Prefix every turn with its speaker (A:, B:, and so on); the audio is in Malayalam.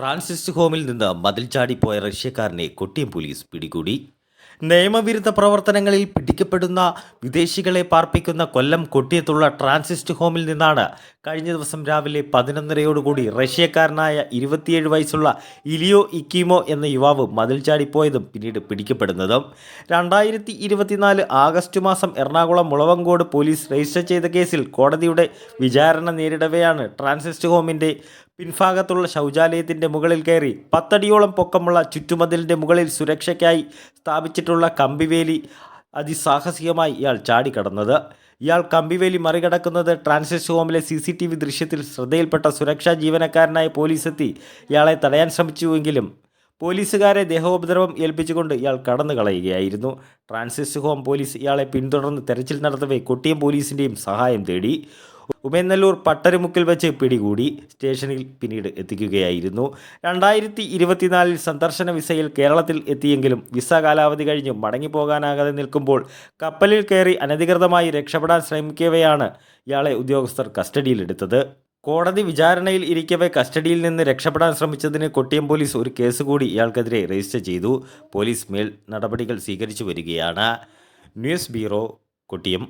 A: ട്രാൻസിസ്റ്റ് ഹോമിൽ നിന്ന് മതിൽ ചാടിപ്പോയ റഷ്യക്കാരനെ കൊട്ടിയം പോലീസ് പിടികൂടി. നിയമവിരുദ്ധ പ്രവർത്തനങ്ങളിൽ പിടിക്കപ്പെടുന്ന വിദേശികളെ പാർപ്പിക്കുന്ന കൊല്ലം കൊട്ടിയത്തുള്ള ട്രാൻസിസ്റ്റ് ഹോമിൽ നിന്നാണ് കഴിഞ്ഞ ദിവസം രാവിലെ പതിനൊന്നരയോടുകൂടി റഷ്യക്കാരനായ ഇരുപത്തിയേഴ് വയസ്സുള്ള ഇലിയോ ഇക്കീമോ എന്ന യുവാവ് മതിൽ ചാടിപ്പോയതും പിന്നീട് പിടിക്കപ്പെടുന്നതും. രണ്ടായിരത്തി ഇരുപത്തിനാല് ആഗസ്റ്റ് മാസം എറണാകുളം മുളവങ്കോട് പോലീസ് രജിസ്റ്റർ ചെയ്ത കേസിൽ കോടതിയുടെ വിചാരണ നേരിടവെയാണ് ട്രാൻസിസ്റ്റ് ഹോമിന്റെ പിൻഭാഗത്തുള്ള ശൗചാലയത്തിന്റെ മുകളിൽ കയറി പത്തടിയോളം പൊക്കമുള്ള ചുറ്റുമതിലിന്റെ മുകളിൽ സുരക്ഷയ്ക്കായി സ്ഥാപിച്ചിട്ടുള്ള കമ്പിവേലി അതിസാഹസികമായി ഇയാൾ ചാടിക്കടന്നത്. ഇയാൾ കമ്പിവേലി മറികടക്കുന്നത് ട്രാൻസിസ്റ്റ് ഹോമിലെ സി സി ടി വി ദൃശ്യത്തിൽ ശ്രദ്ധയിൽപ്പെട്ട സുരക്ഷാ ജീവനക്കാരനായ പോലീസ് എത്തി ഇയാളെ തടയാൻ ശ്രമിച്ചുവെങ്കിലും പോലീസുകാരെ ദേഹോപദ്രവം ഏൽപ്പിച്ചുകൊണ്ട് ഇയാൾ കടന്നു കളയുകയായിരുന്നു ട്രാൻസിസ്റ്റ് ഹോം പോലീസ് ഇയാളെ പിന്തുടർന്ന് തെരച്ചിൽ നടത്തവേ കൊട്ടിയം പോലീസിന്റെയും സഹായം തേടി. ഉമേനല്ലൂർ പട്ടരുമുക്കിൽ വെച്ച് പിടികൂടി സ്റ്റേഷനിൽ പിന്നീട് എത്തിക്കുകയായിരുന്നു. രണ്ടായിരത്തി ഇരുപത്തിനാലിൽ സന്ദർശന വിസയിൽ കേരളത്തിൽ എത്തിയെങ്കിലും വിസ കാലാവധി കഴിഞ്ഞ് മടങ്ങിപ്പോകാനാകാതെ നിൽക്കുമ്പോൾ കപ്പലിൽ കയറി അനധികൃതമായി രക്ഷപ്പെടാൻ ശ്രമിക്കവെയാണ് ഇയാളെ ഉദ്യോഗസ്ഥർ കസ്റ്റഡിയിലെടുത്തത്. കോടതി വിചാരണയിൽ ഇരിക്കവെ കസ്റ്റഡിയിൽ നിന്ന് രക്ഷപ്പെടാൻ ശ്രമിച്ചതിന് കൊട്ടിയം പോലീസ് ഒരു കേസ് കൂടി ഇയാൾക്കെതിരെ രജിസ്റ്റർ ചെയ്തു. പോലീസ് മേൽ നടപടികൾ സ്വീകരിച്ചു വരികയാണ്. News bureau Kottiyam.